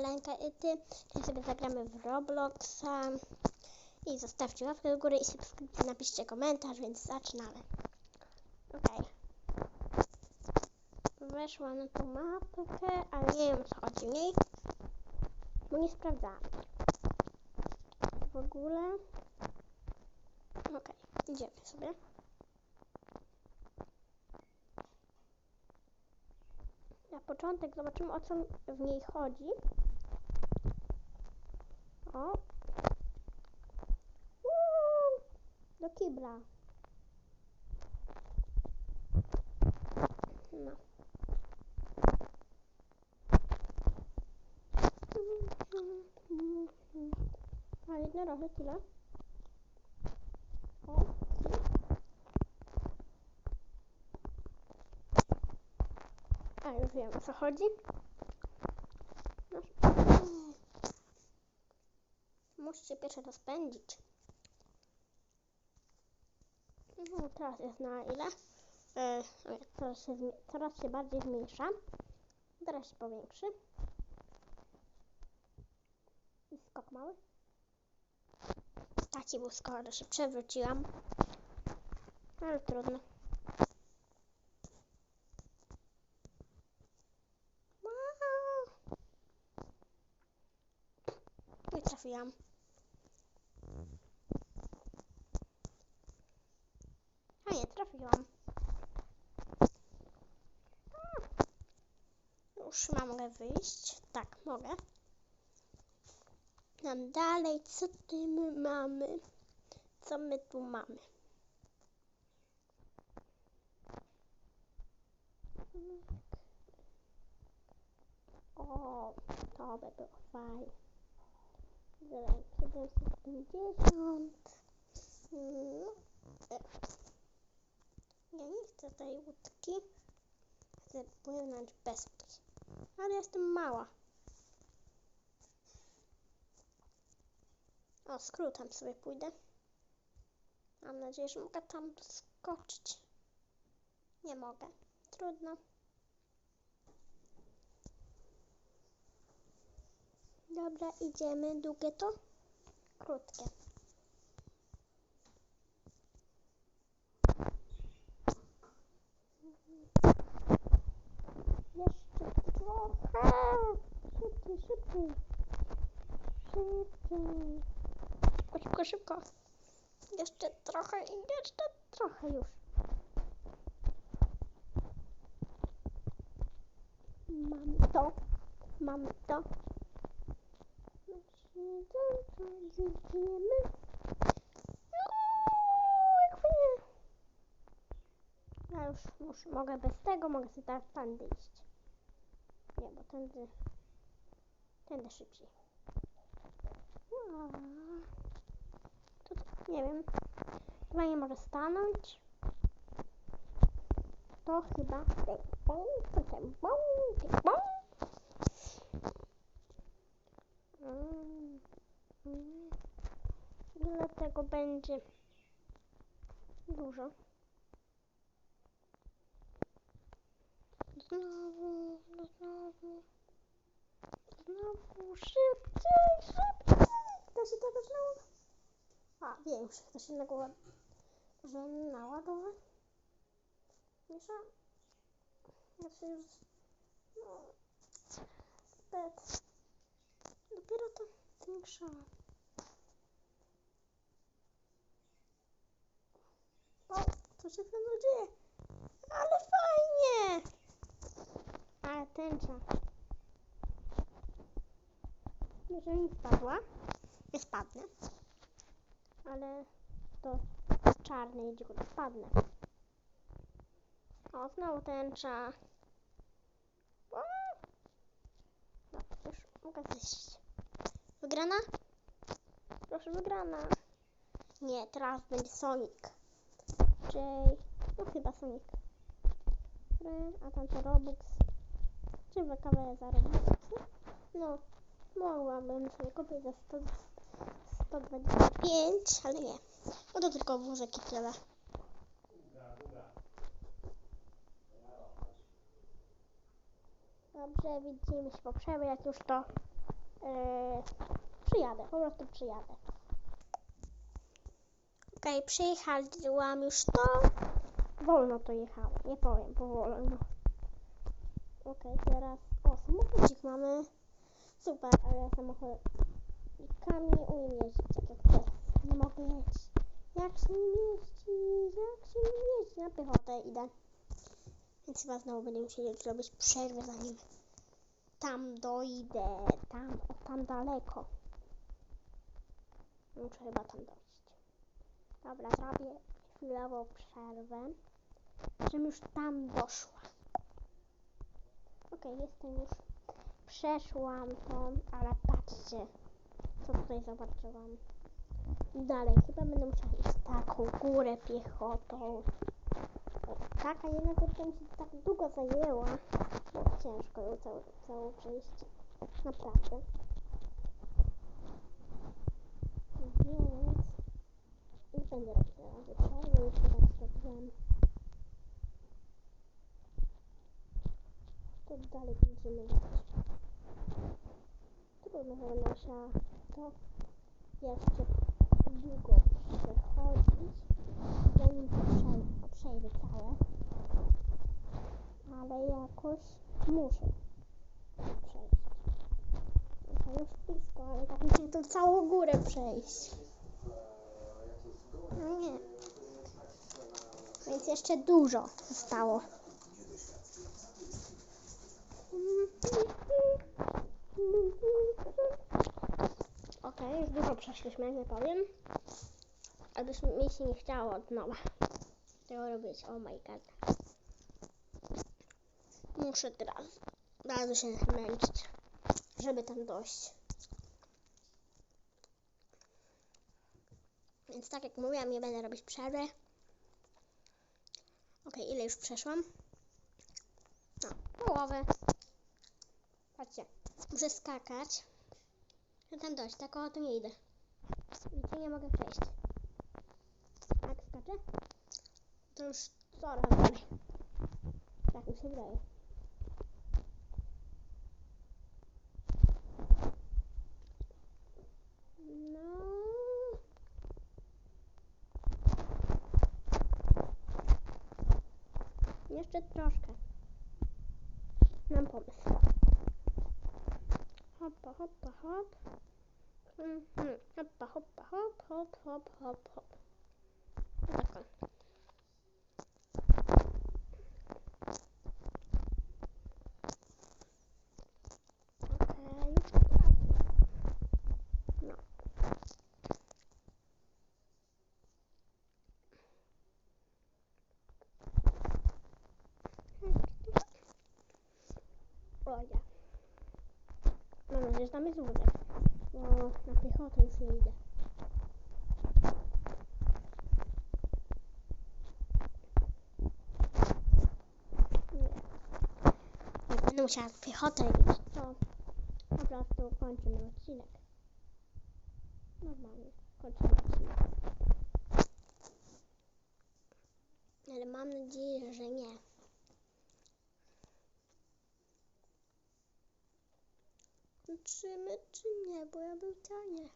Lenka i ty. Czyli sobie zagramy w Robloxa. I zostawcie łapkę do góry i napiszcie komentarz, więc zaczynamy. Okej. Weszłam na tą mapkę, ale nie wiem co chodzi w niej. Bo nie sprawdzałam. W ogóle. Okej, idziemy sobie. Na początek zobaczymy o co w niej chodzi. O. Uuu, do kibla. No. A jednorożec tyle. O. A już wiem o co chodzi. No. Muszę się pierwsze rozpędzić. No, teraz jest na ile? E, o, coraz, się, coraz się bardziej zmniejsza. Teraz się powiększy. I skok mały. Taki był ale się przewróciłam. Ale trudno. Wow. Nie trafiłam. Trafiłam. A. Już mogę wyjść. Tak, mogę. Tam dalej, co ty my mamy? Co my tu mamy? O, to by było fajnie. Zalej 750. No. Ja nie chcę tej łódki. Chcę płynąć bez łódki. Ale jestem mała. O, skrótem sobie pójdę. Mam nadzieję, że mogę tam skoczyć. Nie mogę. Trudno. Dobra, idziemy. Długie to? Krótkie. Jeszcze trochę. Szybciej, szybciej. Szybciej. Szybko, szybko, szybko. Jeszcze trochę i jeszcze trochę już. Mam to. Mam to. Idziemy. Ja już muszę, mogę bez tego, mogę sobie teraz tędy iść. Tędy, tędy szybciej. A, To, nie wiem. Chyba nie może stanąć. To chyba ten bąk, ten bąk, ten bąk. Mm, mm. Ile tego będzie? Dużo. Znowu, no znowu. Znowu, szybciej, szybciej. To się tego znowu. A, większy. To się nagoła. Że naładować. Ja się już. No. Zbyt. Dopiero to zwiększałam. O, co się mną dzieje? Ale fajnie! Ale tęcza. Jeżeli spadła, nie spadnę. Ale to czarny idzie, to spadnę. O, znowu tęcza. O! Już mogę zejść. Wygrana? Proszę, wygrana. Nie, teraz będzie Sonic. Jay. No chyba Sonic. A tam to Robux. Czy WKB za Robux? No, mogłabym sobie kupić za 100, 125, ale nie. No to tylko wózek i tyle. Dobrze, widzimy się po przerwie, jak już to Eee, przyjadę, po prostu przyjadę. Okej, przyjechałam już to. Wolno to jechało, nie powiem, powolno. Okej, teraz, o, samochodzik mamy. Super, ale samochodikami umiem jeździć, tak jak teraz. Nie mogę jeździć. Jak się nim jeździ, jak się nim jeździ, na piechotę idę. Więc chyba znowu będę musieli zrobić przerwę zanim tam dojdę, tam, o, tam daleko. Muszę chyba tam dojść. Dobra, zrobię chwilową przerwę, żebym już tam doszła. Okej, jestem już. Przeszłam to, ale patrzcie, co tutaj zobaczyłam. Dalej, chyba będę musiała iść taką górę piechotą. O, taka jedna górka mi się tak długo zajęła, bo ciężko ją całą, całą przejść. Naprawdę. Więc nie będę razie przerwy, już teraz zrobiłam. To dalej będziemy jechać. Trudno, że będę musiała to jeszcze długo przechodzić, zanim to przej- przejdę całe. Ale jakoś muszę to przejść. To już blisko, ale tak muszę tą całą górę przejść. No nie. Więc jeszcze dużo zostało. Okej, już dużo przeszliśmy, nie powiem. Abyś mi się nie chciało od nowa tego robić. Oh my god. Muszę teraz bardzo się męczyć, żeby tam dojść. Więc tak jak mówiłam, nie będę robić przerwy. Okej, ile już przeszłam? No, połowę. Patrzcie, muszę skakać. Żeby tam dojść, tak o to nie idę. Widzicie, nie mogę przejść. Jak skaczę, to już coraz dalej. Tak mi się wydaje. No. Jeszcze troszkę. Mam pomysł. Hoppa, hoppa, hop. Mm -hmm. Hoppa, hoppa, hop, hop, hop, hop, hop. I tak o. No. O ja. Że tam jest wózek. Bo na piechotę już nie idę. Nie. Jak będę musiała w piechotę iść, to po prostu kończymy odcinek. Normalnie, kończymy odcinek. Ale mam nadzieję, że nie. Kończymy czy nie, bo ja bym chciała nie.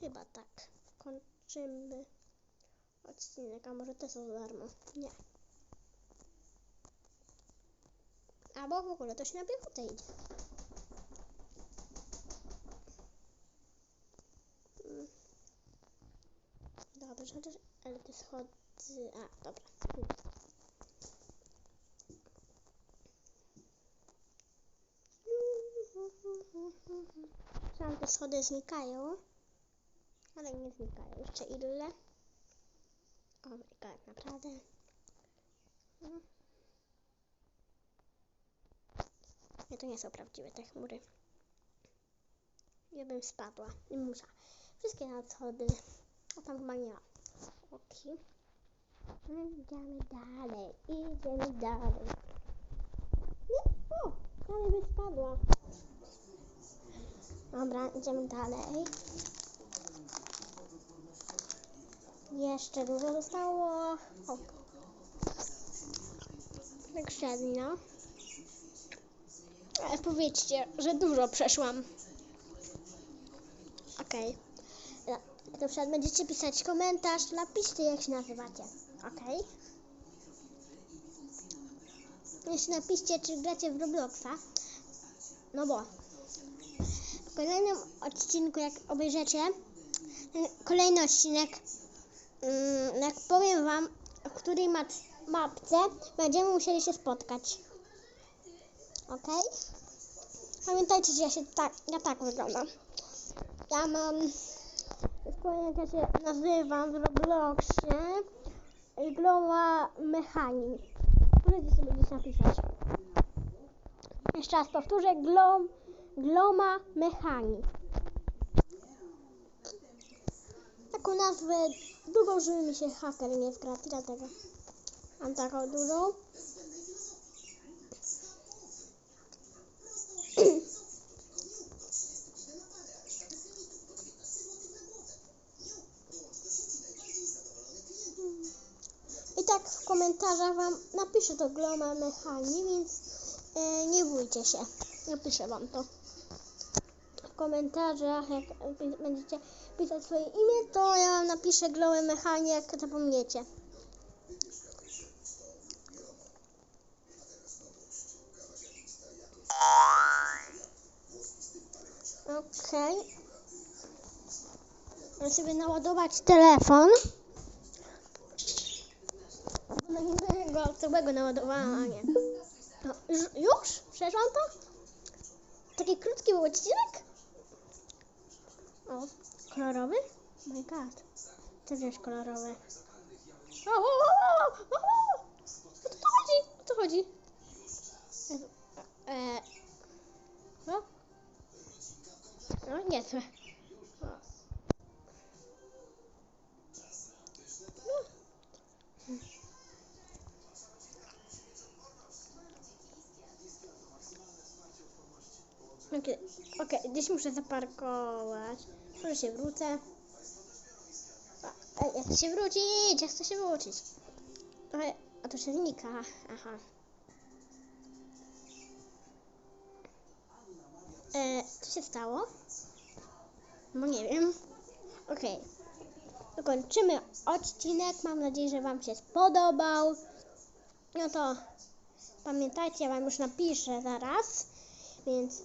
Chyba tak. Kończymy odcinek, a może te są za darmo. Nie. Albo w ogóle to się na piechotę idzie. Mm. Dobrze, chociaż, ale te schody... A, dobra. Schody znikają, ale nie znikają. Jeszcze ile? O my god, naprawdę. Mm. Nie, to nie są prawdziwe te chmury. Ja bym spadła i musiała. Wszystkie na schody. A tam chyba nie ma. Okej. Idziemy dalej, idziemy dalej. Nie, o, prawie by spadła. Dobra, idziemy dalej. Jeszcze dużo zostało. O. Tak średnio. Ale powiedzcie, że dużo przeszłam. Okej. Okay. To przykład będziecie pisać komentarz, napiszcie jak się nazywacie. Okej? Jeszcze napiszcie, czy gracie w Robloxa. No bo w kolejnym odcinku, jak obejrzycie, ten kolejny odcinek, mm, jak powiem wam, w której mapce będziemy musieli się spotkać. Ok? Pamiętajcie, że ja się tak, ja tak wyglądam. Ja mam, jak ja się nazywam w Robloxie, Gloma Mechanik. Możecie sobie gdzieś napisać. Jeszcze raz powtórzę, Glom, Gloma Mechanik. Taką nazwę długą, żeby mi się haker nie wkradł, dlatego mam taką dużą. I tak w komentarzach wam napiszę to Gloma Mechani, więc e, nie bójcie się. Napiszę wam to. Komentarzach, jak będziecie pisać swoje imię, to ja wam napiszę Glomę Mechani, jak zapomniecie. Okej. Muszę sobie naładować telefon. No nie go całego naładowałam, a nie. No, już? Przeszłam to? Taki krótki był odcinek? O, kolorowy? Oh my god. Też jest kolorowy. O, o, o, o, o, o. O co chodzi? O co chodzi? Jezu, E, no? No, niezłe. Okej, okej, gdzieś muszę zaparkować. Może się wrócę. A, ja chcę się wrócić, ja chcę się wrócić. Ale, a to się znika, aha. E, co się stało? No nie wiem. Okej. To kończymy odcinek. Mam nadzieję, że Wam się spodobał. No to pamiętajcie, ja Wam już napiszę zaraz. Więc